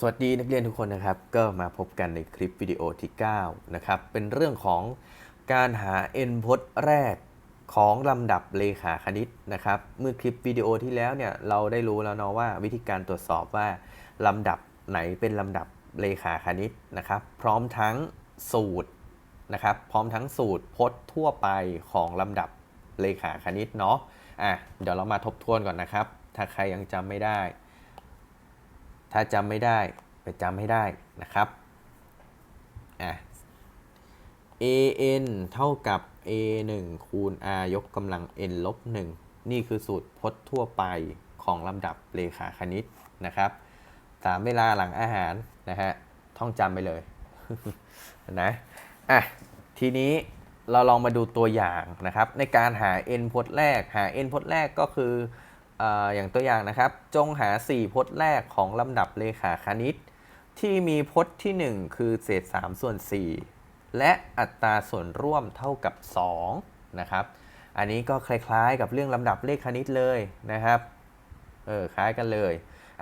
สวัสดีนักเรียนทุกคนนะครับ ก็มาพบกันในคลิปวิดีโอที่ 9 นะครับ เป็นเรื่องของการหา n พจน์แรกของลำดับเลขาคณิตนะครับ เมื่อคลิปวิดีโอที่แล้วเนี่ยเราได้รู้แล้วเนาะว่าวิธีการตรวจสอบว่าลำดับไหนเป็นลำดับเลขาคณิตนะครับ พร้อมทั้งสูตรนะครับ พร้อมทั้งสูตรพจน์ทั่วไปของลำดับเลขาคณิตเนาะอะเดี๋ยวเรามาทบทวนก่อนนะครับ ถ้าใครยังจำไม่ได้ ถ้าจำไม่ได้ไปจำให้ได้นะครับอะ an เท่ากับ a 1คูณ r ยกกำลัง n ลบ1นี่คือสูตรพจน์ทั่วไปของลำดับเลขาคณิตนะครับสามเวลาหลังอาหารนะฮะ ท่องจำไปเลยนะอะ ทีนี้เราลองมาดูตัวอย่างนะครับ ในการหา n พจน์แรก หา n พจน์แรกก็คือ อย่างตัวอย่างนะครับ จงหา 4 พจน์แรกของลำดับเลขาคณิต ที่มีพจน์ที่ 1 คือเศษ 3 ส่วน 4 และอัตราส่วนร่วมเท่ากับ 2 นะครับ อันนี้ก็คล้ายๆ กับเรื่องลำดับเลขคณิตเลยนะครับ เออคล้ายกันเลย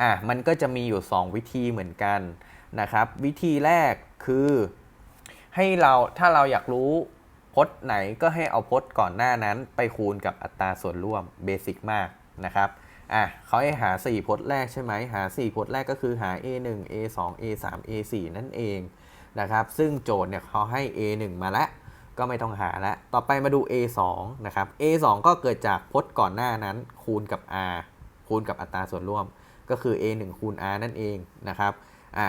อะมันก็จะมีอยู่ 2 วิธีเหมือนกันนะครับ วิธีแรกคือ ให้เราถ้าเราอยากรู้พจน์ไหนก็ให้เอาพจน์ก่อนหน้านั้นไปคูณกับอัตราส่วนร่วมเบสิกมาก นะครับอะเขาให้หา 4 พจน์แรกใช่ไหมหา 4 พจน์แรกก็คือหา a1 a2 a3 a4 นั่นเองนะครับซึ่งโจทย์เนี่ยเขาให้ a1 มาแล้วก็ไม่ต้องหาแล้ว ต่อไปมาดู a2 นะครับ a2 ก็เกิดจากพจน์ก่อนหน้านั้นคูณกับ r คูณกับอัตราส่วนร่วม ก็คือ a1 คูณ r นั่นเองนะครับอะ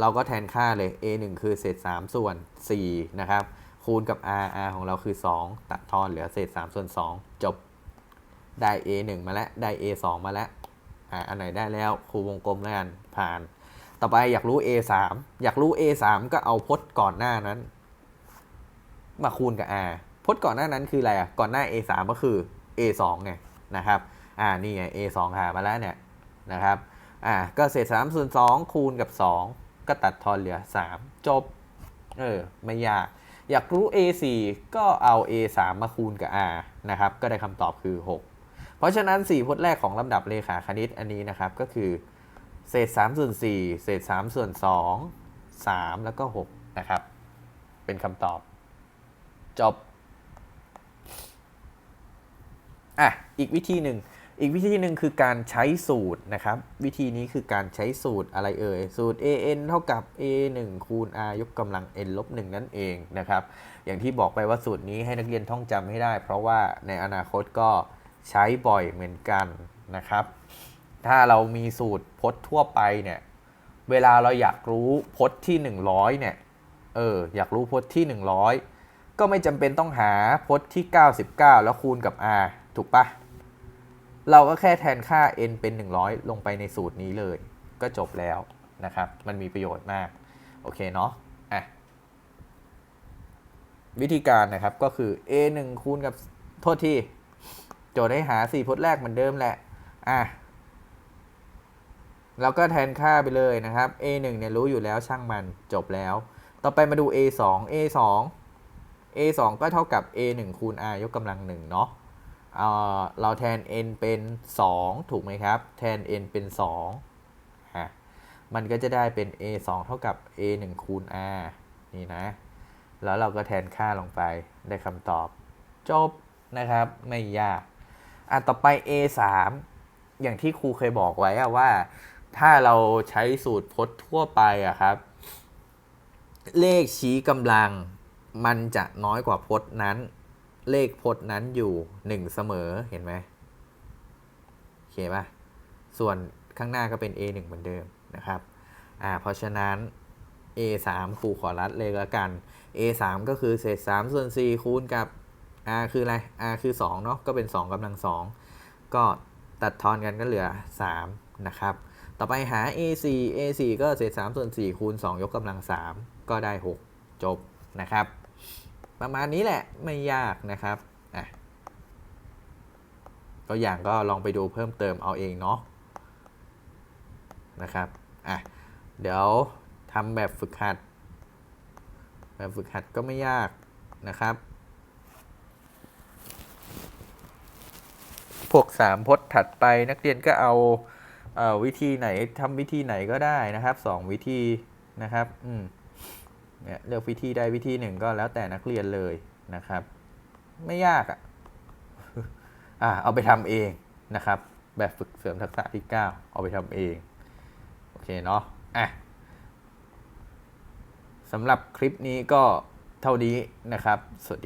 เราก็แทนค่าเลย a1 คือเศษ 3 ส่วน4นะครับคูณกับ r r ของเราคือ 2 ตัดทอนเหลือเศษ 3 ส่วน 2 จบ ได้ a 1 มาแล้ว ได้ a 2 มาแล้ว อ่า อันไหนได้แล้วครูวงกลมแล้วกัน ผ่าน ต่อไปอยากรู้ a 3 อยากรู้ a 3 ก็เอาพจน์ก่อนหน้านั้น มาคูณกับ r พจน์ก่อนหน้านั้นคืออะไรอะ ก่อนหน้า a 3 ก็คือ a 2 ไงนะครับ อ่า นี่ไง a 2 หามาแล้วเนี่ยนะครับ อ่า ก็เศษ3ส่วน2คูณกับ 2 ก็ตัดทอนเหลือ 3 จบ เออ ไม่ยาก อยากรู้ a 4 ก็เอา a 3 มาคูณกับ r นะครับ ก็ได้คำตอบคือ 6 เพราะฉะนั้น 4 พจน์แรกของลำดับเลขาคณิตอันนี้นะครับก็คือ เศษ3ส่วน4เศษ3ส่วน2 3 แล้วก็ 6 นะครับ เป็นคำตอบ จบ อะ อีกวิธีหนึ่ง อีกวิธีหนึ่งคือการใช้สูตรนะครับ วิธีนี้คือการใช้สูตรอะไรเอ่ย สูตร an เท่ากับ a 1คูณ r ยกกำลัง n ลบ1นั่นเองนะครับ อย่างที่บอกไปว่าสูตรนี้ให้นักเรียนท่องจำให้ได้ เพราะว่าในอนาคตก็ ใช้บ่อยเหมือนกันนะครับ ถ้าเรามีสูตรพจน์ทั่วไปเนี่ย เวลาเราอยากรู้พจน์ที่ 100 เนี่ย เออ อยากรู้พจน์ที่ 100 ก็ไม่จำเป็นต้องหาพจน์ที่ 99 แล้วคูณกับ r ถูกปะเราก็แค่แทนค่า n เป็น 100 ลงไปในสูตรนี้เลย ก็จบแล้วนะครับ มันมีประโยชน์มาก โอเคเนาะ อะ วิธีการนะครับก็คือ a 1คูณกับ โทษที่ จทย์ให้หา 4 พจน์แรกเหมือนเดิมแหละ อะเราก็แทนค่าไปเลยนะครับ a 1เนี่ยรู้อยู่แล้วช่างมันจบแล้ว ต่อไปมาดู a 2 a 2 a 2ก็เท่ากับ a 1คูณ r ยกกำลัง1เนาะเอ่อเราแทน n เป็น 2 ถูกไหมครับ แทน n เป็น2ฮะมันก็จะได้เป็น a 2เท่ากับ a 1คูณ r นี่นะ แล้วเราก็แทนค่าลงไปได้คำตอบ จบนะครับ ไม่ยาก อะต่อไป a 3 อย่างที่ครูเคยบอกไว้อะว่าถ้าเราใช้สูตรพจน์ทั่วไปอะครับ เลขชี้กำลังมันจะน้อยกว่าพจน์นั้น เลขพจน์นั้นอยู่ 1 เสมอเห็นไหมโอเคป่ะส่วนข้างหน้าก็เป็น a 1 เหมือนเดิมนะครับอ่าเพราะฉะนั้น a 3 ครูขอรัดเลยล้วกัน a 3 ก็คือเศษ3ส่วน4คูณกับ r คืออะไร r คือ2เนาะก็เป็น 2กำลัง 2 ก็ตัดทอนกันก็เหลือ 3 นะครับ ต่อไปหา a 4 a 4 ก็เศษ3ส่วน4คูณ2ยกกำลัง 3 ก็ได้ 6 จบนะครับ ประมาณนี้แหละไม่ยากนะครับอะตัวอย่างก็ลองไปดูเพิ่มเติมเอาเองเนาะนะครับอะเดี๋ยวทำแบบฝึกหัด แบบฝึกหัดก็ไม่ยากนะครับ พวก3พจน์ถัดไปนักเรียนก็เอาเอ่อวิธีไหนทำวิธีไหนก็ได้นะครับสองวิธีนะครับอืมเนี่ยเลือกวิธีใดวิธีหนึ่งก็แล้วแต่นักเรียนเลยนะครับ ไม่ยากอะอ่าเอาไปทำเองนะครับ แบบฝึกเสริมทักษะที่ 9 เอาไปทำเอง โอเคเนาะอะสำหรับคลิปนี้ก็เท่านี้นะครับ สวัสดี